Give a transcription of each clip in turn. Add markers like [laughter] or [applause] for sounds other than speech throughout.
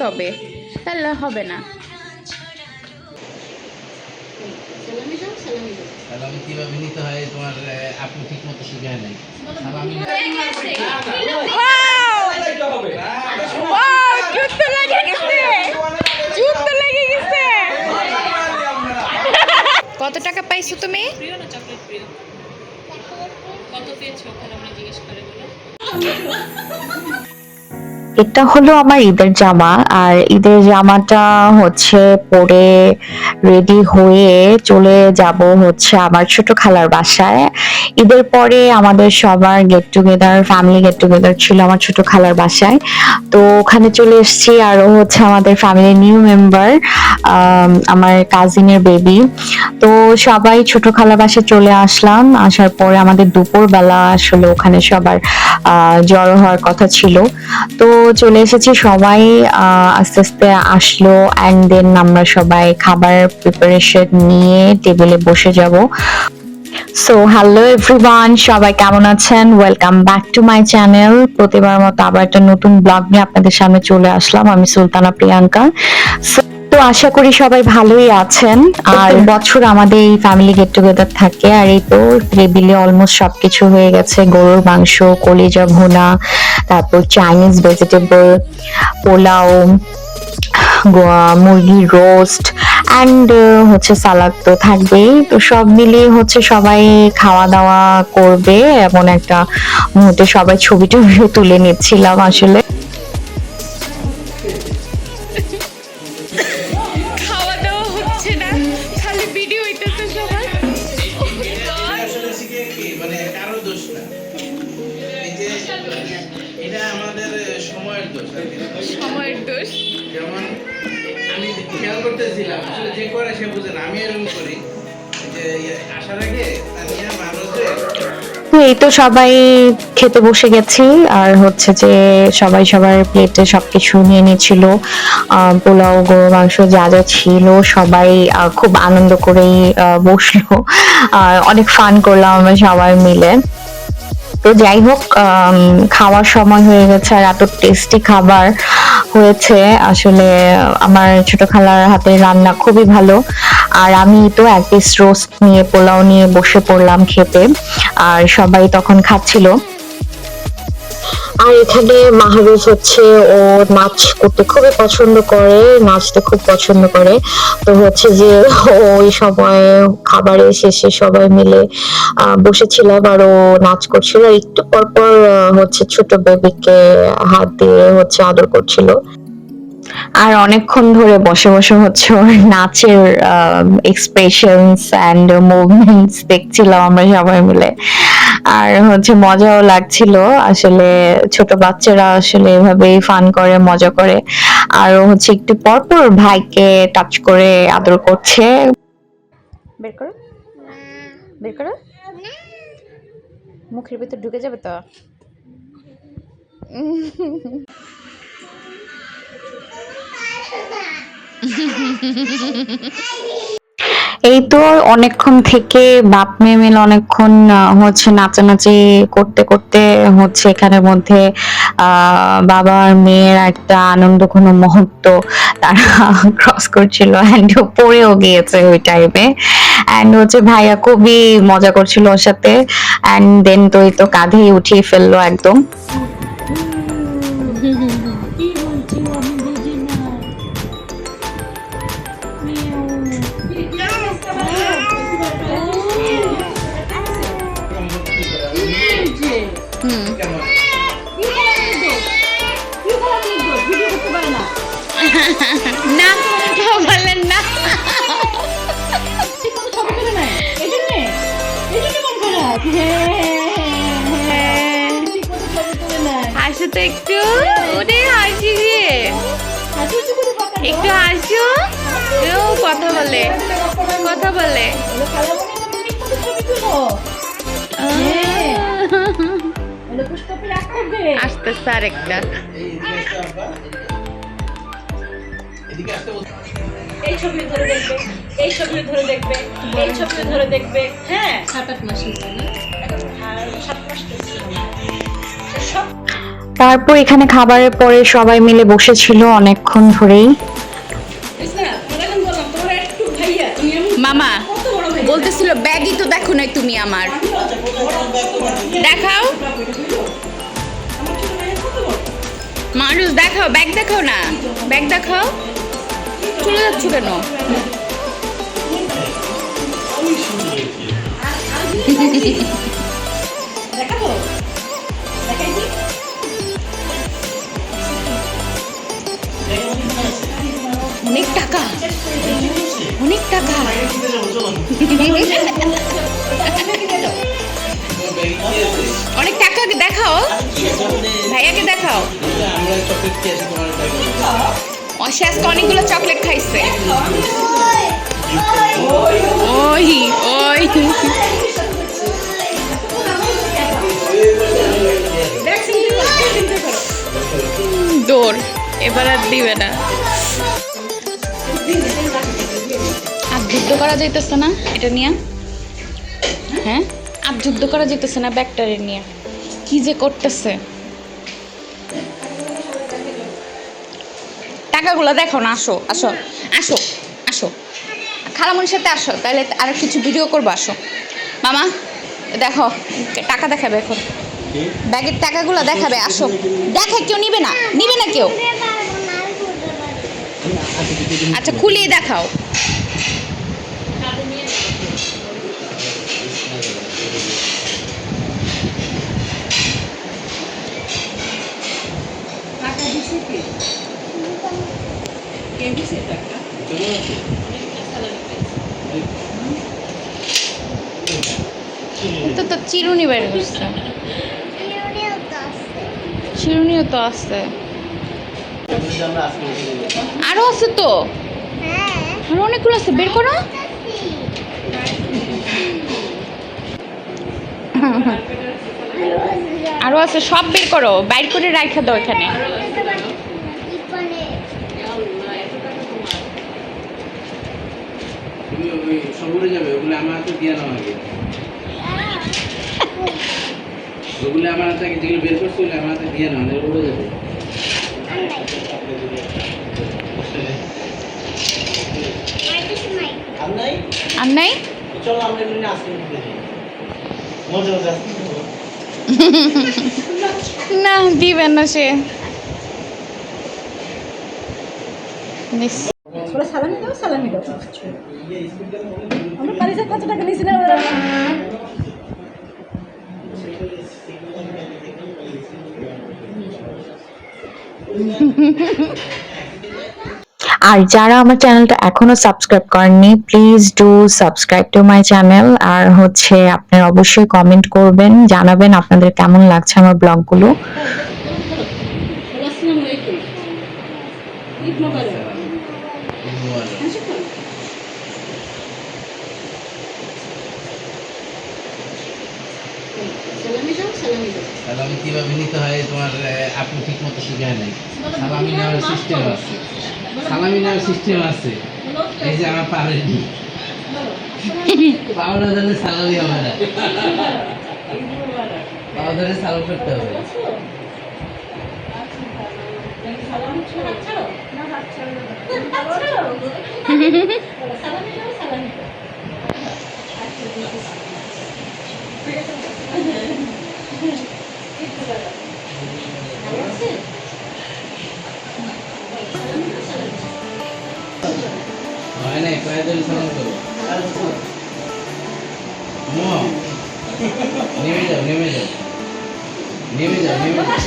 তবে তাহলে হবে না। সালামি কীভাবে নিতে হয়? তোমার আহ, আপু ঠিক মতো শিখায় নাই। সালামি যুদ্ধ গেছে যুদ্ধ লেগে গেছে কত টাকা পাইছো তুমি? প্রিয় না চকলেট প্রিয়? কত পেয়েছ ওখানে জিজ্ঞেস করে বলো। এটা হলো আমার ঈদের জামা, আর ঈদের জামাটা হচ্ছে পরে রেডি হয়ে চলে যাব হচ্ছে আমার ছোট খালার বাসায়। ঈদের পরে আমাদের সবার get together family get together ছিল আমার ছোট খালার বাসায়। তো ওখানে চলে এসেছি, আর হচ্ছে আমাদের ফ্যামিলির নিউ মেম্বার আমার কাজিনের বেবি তো সবাই ছোট খালার বাসায় চলে আসলাম, আসার পরে আমাদের দুপুর বেলা আসলে ওখানে সবার জড়ো হওয়ার কথা ছিল। তো চলে এসেছি সবাই আস্তে আস্তে আসলো অ্যান্ড দেন আমরা সবাই খাবার প্রিপারেশন নিয়ে টেবিলে বসে যাব। সো হ্যালো এভরিওয়ান সবাই কেমন আছেন? Welcome back to my channel প্রতিবার মতো আবার একটা নতুন ব্লগ নিয়ে আপনাদের সামনে চলে আসলাম। আমি সুলতানা প্রিয়াঙ্কা। So, তো আশা করি সবাই ভালোই আছেন। আর বছর আমাদের এই ফ্যামিলি গেট টুগেদার থাকে। আর এই তো টেবিলে অলমোস্ট সবকিছু হয়ে গেছে। গরুর মাংস কলিজা ভুনা তারপর চাইনিজ ভেজিটেবল পোলাও গোয়া মুরগি রোস্ট অ্যান্ড হচ্ছে সালাদ তো থাকবেই। তো সব মিলিয়ে হচ্ছে সবাই খাওয়া দাওয়া করবে এমন একটা মুহূর্তে সবাই ছবি টবিও তুলে নিচ্ছিলাম আসলে। যে করে সে বুঝে না, আমি এরকম করি। যে ইয়ে আসার আগে এই তো সবাই খেতে বসে গেছি, আর হচ্ছে যে সবাই সবার প্লেটে সবকিছু নিয়ে নিয়েছিল। পোলাও গরু মাংস যা যা ছিল সবাই খুব আনন্দ করেই বসল। অনেক ফান করলাম আমরা সবাই মিলে। তো যাই হোক খাওয়ার সময় হয়ে গেছে আর এত টেস্টি খাবার হয়েছে। আসলে আমার ছোট খালার হাতে রান্না খুবই ভালো। আর আমি তো এক পিস রোস্ট নিয়ে, পোলাও নিয়ে বসে পড়লাম খেতে। আর সবাই তখন খাচ্ছিল। আর এখানে মাহরুজ হচ্ছে, ও নাচ করতে খুবই পছন্দ করে, নাচতে খুব পছন্দ করে। তো হচ্ছে যে ওই সময় খাবারের শেষে সবাই মিলে বসেছিলাম আর ও নাচ করছিল। একটু পর পর হচ্ছে ছোট বেবিকে হাত দিয়ে হচ্ছে আদর করছিল। আর অনেকক্ষণ ধরে বসে বসে হচ্ছে ওর নাচের এক্সপ্রেশনস অ্যান্ড মুভমেন্টস দেখছিলাম আমরা সবাই মিলে। আর হচ্ছে মজাও লাগছিল। আসলে ছোট বাচ্চারা আসলে এভাবেই ফান করে মজা করে। আর হচ্ছে একটু পর পর ভাইকে টাচ করে আদর করছে। বের করো। বের করো। মুখের ভিতর ঢুকে যাবে তো? [laughs] এই তো অনেকক্ষণ থেকে বাপ মেয়ে মিলে অনেকক্ষণ হচ্ছে নাচানাচি করতে করতে হচ্ছে এখানের মধ্যে, আহ বাবা আর মেয়ের একটা আনন্দ ঘন মুহূর্ত তারা [laughs] ক্রস করছিল অ্যান্ড পড়েও গিয়েছে ওই টাইমে অ্যান্ড হচ্ছে ভাইয়া খুবই মজা করছিল ওর সাথে। অ্যান্ড দেন তো এই তো কাঁধেই উঠিয়ে ফেলল একদম। [laughs] না বলেন না হাসো তো একটু ওরে হাসি রে একটু হাসো ও কথা বলে কথা বলে আস্তে আস্তে আরেকটা এই ছবি ধরে দেখবে এই ছবিটা ধরে দেখবে এই ছবিটা ধরে দেখবে হ্যাঁ। সাত আট মাস সাত সব তারপর এখানে খাবারের পরে সবাই মিলে বসেছিল অনেকক্ষণ ধরেই। মামা বলতেছিল ব্যাগই তো দেখো নাই তুমি আমার। দেখাও। মানুষ দেখাও ব্যাগ দেখাও না। ব্যাগ দেখাও। চলে যাচ্ছ কেন? অনেক টাকা। অনেক টাকা। অনেক টাকা দেখাও। ভাইয়াকে দেখাও। সে আজকে অনেকগুলো চকলেট খাইছে। ওই ওই। দৌড়, এবার আর দিবে না। আর যুদ্ধ করা যাইতেছে না, এটা নিয়ে। হ্যাঁ? আর যুদ্ধ করা যাইতেছে না ব্যাগটারে নিয়ে। কি যে করতেছে। টাকাগুলো দেখো না আসো আসো আসো আসো। খালামুনির সাথে আসো তাহলে আর কিছু ভিডিও করব আসো। মামা দেখো টাকা দেখাবে এখন। ব্যাগের টাকাগুলো দেখাবে আসো। দেখে কেউ নিবে না নিবে না কেউ। আচ্ছা খুলিয়ে দেখাও। তো তো চিরুনি বের করছে চিরুনিও তো আছে। আরও আছে তো? আরও অনেকগুলো আছে, বের করো। আরও আছে, সব বের করো, বাইর করে রাখা দাও এখানে তুমি যাবে ওগুলো আমার হাতে দিয়ে নাও আগে ওগুলো আমার হাতে আগে যেগুলো বের করছ ওগুলো আমার হাতে দিয়ে নাও নাহলে উড়ে যাবে আর নাই চলো আমরা মজা না দিবেন না সে। নিস ওরা সালামি সালামি আমরা টাকা নিয়েছি না ওরা? আর যারা আমার চ্যানেলটা এখনও সাবস্ক্রাইব করেননি please do subscribe to my channel আর হচ্ছে আপনারা অবশ্যই কমেন্ট করবেন, জানাবেন আপনাদের কেমন লাগছে আমার ব্লগগুলো আসসালামু আলাইকুম ঈদ মোবারক সালামি দাও সালামি দাও সালামি কীভাবে নিতে হয় তোমার আহ, আপু ঠিক মতো শিখায় নাই। সালামি নেওয়ার সিস্টেম আছে। সালামি নেওয়ার সিস্টেম আছে। এই যে আমার পারেনি। পাওনা ধরলে সালামি হবে না। পাওয়া ধরে সালাম করতে হবে। হয় নাই পায়ে ধরে করো নেমে যাও নেমে যাও। নেমে যাও নেমে যাও।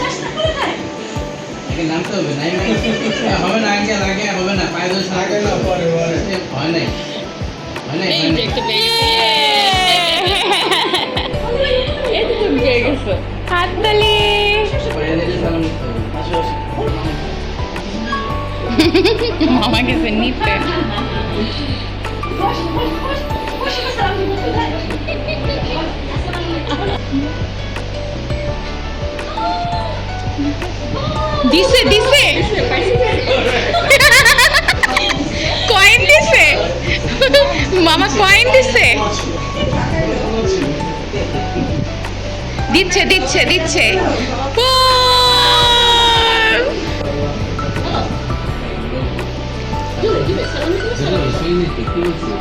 নামতে হবে নাই হবে না আগে আগে হবে না পায়ে ধরে সালাম করতে হবে। হয় নাই হয় নাই হাততালি পায়ে ধরে সালাম করতে হবে আসো আসো। মামা গেছে নিতে দিছে দিছে। কয়েন দিছে। মামা কয়েন দিচ্ছে দিচ্ছে দিচ্ছে দিচ্ছে! চলো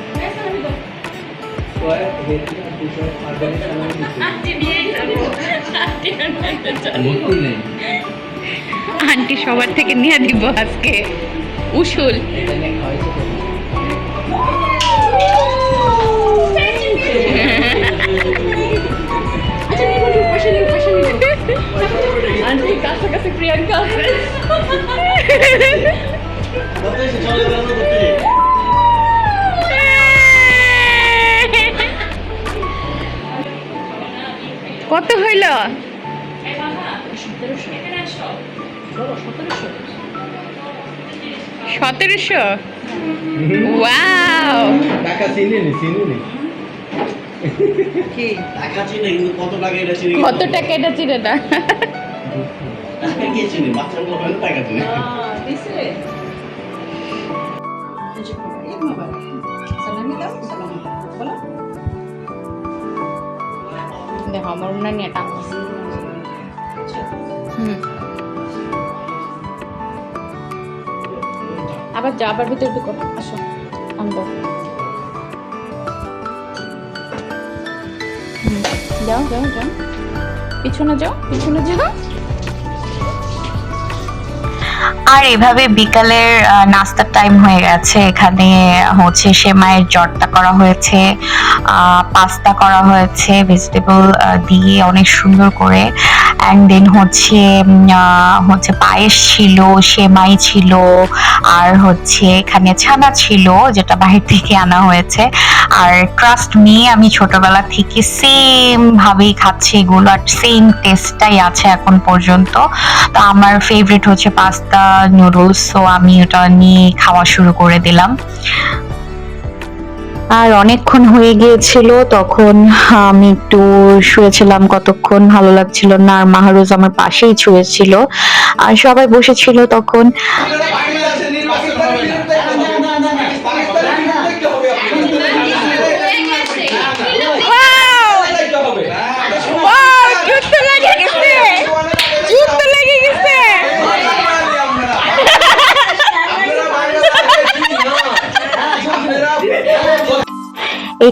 আন্টি সবার থেকে নিয়ে দিব আজকে। উসুল। আন্টি কাছাকাছি প্রিয়াঙ্কা? কত হইল? সতেরোশো। ওয়াও। টাকা চিনি নি চিনি নি টাকা চিনে কিন্তু কত টাকা এটা চিনি? কত টাকা এটা চিনে না টাকা বাচ্চাগুলো টাকা চিনে। নিয়ে এটা আবার যা, আবার ভিতরে ঢুকো। আসো, আনব। যাও যাও যাও। পিছনে যাও পিছনে যাও। আর এভাবে বিকালের নাস্তার টাইম হয়ে গেছে। এখানে হচ্ছে সেমাইয়ের জর্দা করা হয়েছে পাস্তা করা হয়েছে ভেজিটেবল দিয়ে অনেক সুন্দর করে। অ্যান্ড দেন হচ্ছে হচ্ছে পায়েস ছিল, সেমাই ছিল, আর হচ্ছে এখানে ছানা ছিল, যেটা বাহির থেকে আনা হয়েছে। আর ট্রাস্ট নিয়ে আমি ছোটবেলা থেকে সেম ভাবেই খাচ্ছি এগুলো, আর সেম টেস্টটাই আছে এখন পর্যন্ত। তো আমার ফেভারিট হচ্ছে পাস্তা নুডলস সো আমি ওটা নিয়ে খাওয়া শুরু করে দিলাম। আর অনেকক্ষণ হয়ে গিয়েছিল, তখন আমি একটু শুয়েছিলাম কতক্ষণ, ভালো লাগছিল না, আর মাহারুজ আমার পাশেই শুয়েছিল। আর সবাই বসেছিল তখন Wow, যুদ্ধ লেগে গেছে যুদ্ধ লেগে গেছে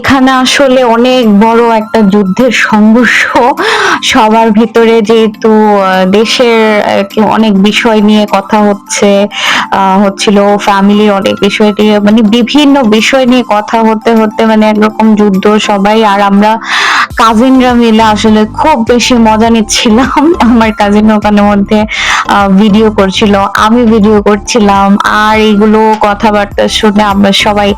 এখানে আসলে অনেক বড় একটা যুদ্ধের সংঘর্ষ। সবার ভিতরে যেহেতু দেশের অনেক বিষয় নিয়ে কথা হচ্ছে হচ্ছিল ফ্যামিলি অনেক বিষয় নিয়ে মানে বিভিন্ন বিষয় নিয়ে কথা হতে হতে মানে একরকম যুদ্ধ সবাই, আর আমরা কাজিনরা মিলে আসলে খুব বেশি মজা নিচ্ছিলাম। [laughs] আমার কাজিন ওখানে মধ্যে ভিডিও করছিল, আমি ভিডিও করছিলাম, আর এইগুলো কথাবার্তা শুনে আমরা সবাই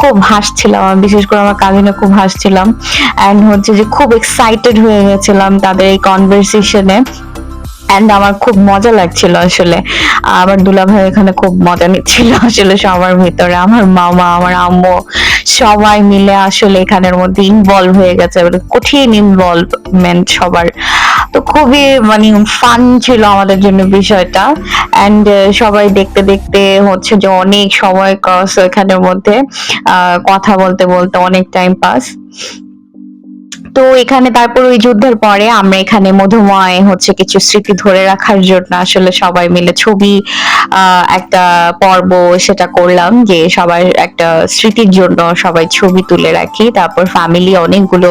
খুব হাসছিলাম। বিশেষ করে আমার কাজিনে খুব হাসছিলাম। অ্যান্ড হচ্ছে যে খুব এক্সাইটেড হয়ে গেছিলাম তাদের এই কনভারসেশনে অ্যান্ড আমার খুব মজা লাগছিল আসলে। আমার দুলা ভাই এখানে খুব মজা নিচ্ছিল আসলে সবার ভিতরে। আমার মামা, আমার আম্মু সবাই মিলে আসলে এখানের মধ্যে ইনভলভ হয়ে গেছে। মানে কঠিন ইনভলভমেন্ট সবার। তো খুবই মানে ফান ছিল আমাদের জন্য বিষয়টা। অ্যান্ড সবাই দেখতে দেখতে হচ্ছে যে অনেক সময় ক্রস এখানের মধ্যে কথা বলতে বলতে অনেক টাইম পাস তো এখানে তারপর ওই যুদ্ধের পরে আমরা এখানে মধুময় হচ্ছে কিছু স্মৃতি ধরে রাখার জন্য আসলে সবাই মিলে ছবি একটা পর্ব সেটা করলাম যে সবার একটা স্মৃতির জন্য সবাই ছবি তুলে রাখি। তারপর ফ্যামিলি অনেকগুলো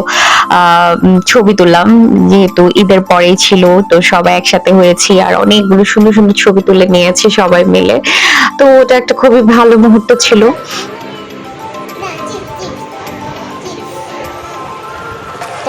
ছবি তুললাম। যেহেতু ঈদের পরেই ছিল, তো সবাই একসাথে হয়েছি আর অনেকগুলো সুন্দর সুন্দর ছবি তুলে নিয়েছি সবাই মিলে। তো ওটা একটা খুবই ভালো মুহূর্ত ছিল।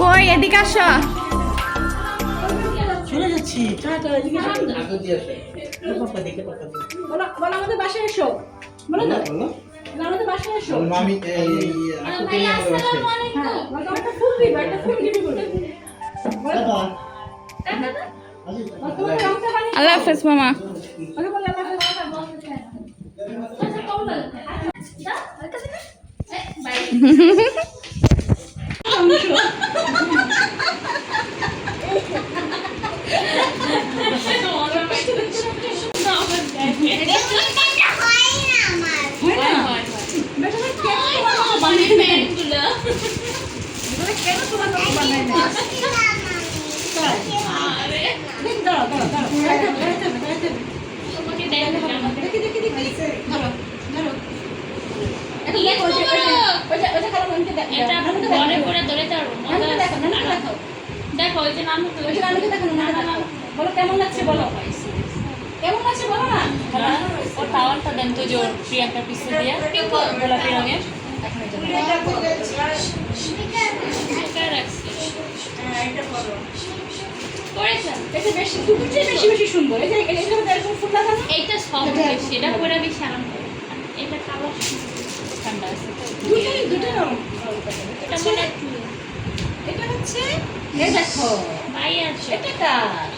কই এদিকে আসো। চলে যাচ্ছি টাটা এদিকে আগে দিয়ে আসে। পাপা দেখে পাপা বলো বলো আমাদের বাসায় এসো। বলো না। বলো আমাদের বাসায় এসো। মামি এই আপুকে আমাদের বাসায়। হ্যাঁ বলো, একটা ফুল দিবে একটা ফুল দিবি বলো। বলো, তোমাকে রংটা বানিয়ে আল্লাহ হাফেজ মামা। হয় না? [laughs] দেখ, দেখি, দেখি। ধরো, ধরো। দেখো, ওই যে- যে- যে- যে। করে যে যে। বলো কেমন লাগছে বলো? কেমন লাগছে বলো না? ও টাওয়ারটা দেন তো জোর প্রিয়াঙ্কার পিছনে দিয়ে। গোলাপি রঙের। যে এইটা সব বেশি এটা পরে বেশি আরাম করে। এটা কালো ঠান্ডা আছে দুটোই দুটোই এটা মনে এটা হচ্ছে এই দেখো ভাই আছে। এটা কার?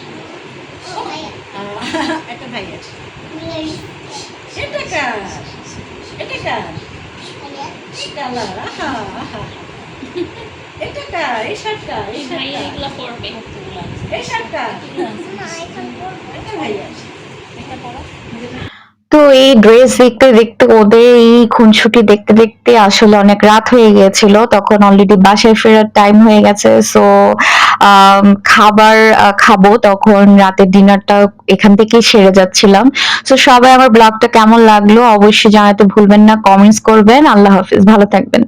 এটা ভাই আছে। এটা কার? এটা কার? কালার আহা আহা। এটা কার? এই শার্টটা এই ভাই শার্টটা এগুলো পরবে। এই শার্টটা এটা ভাই আছে। এটা পরো। তো এই ড্রেস দেখতে দেখতে, ওদের এই খুনসুটি দেখতে দেখতে আসলে অনেক রাত হয়ে গিয়েছিল। তখন অলরেডি বাসায় ফেরার টাইম হয়ে গেছে। সো খাবার খাব তখন রাতের ডিনারটা এখান থেকেই সেরে যাচ্ছিলাম। সো সবাই আমার ব্লগটা কেমন লাগল অবশ্যই জানাতে ভুলবেন না। কমেন্টস করবেন। আল্লাহ হাফিজ। ভালো থাকবেন।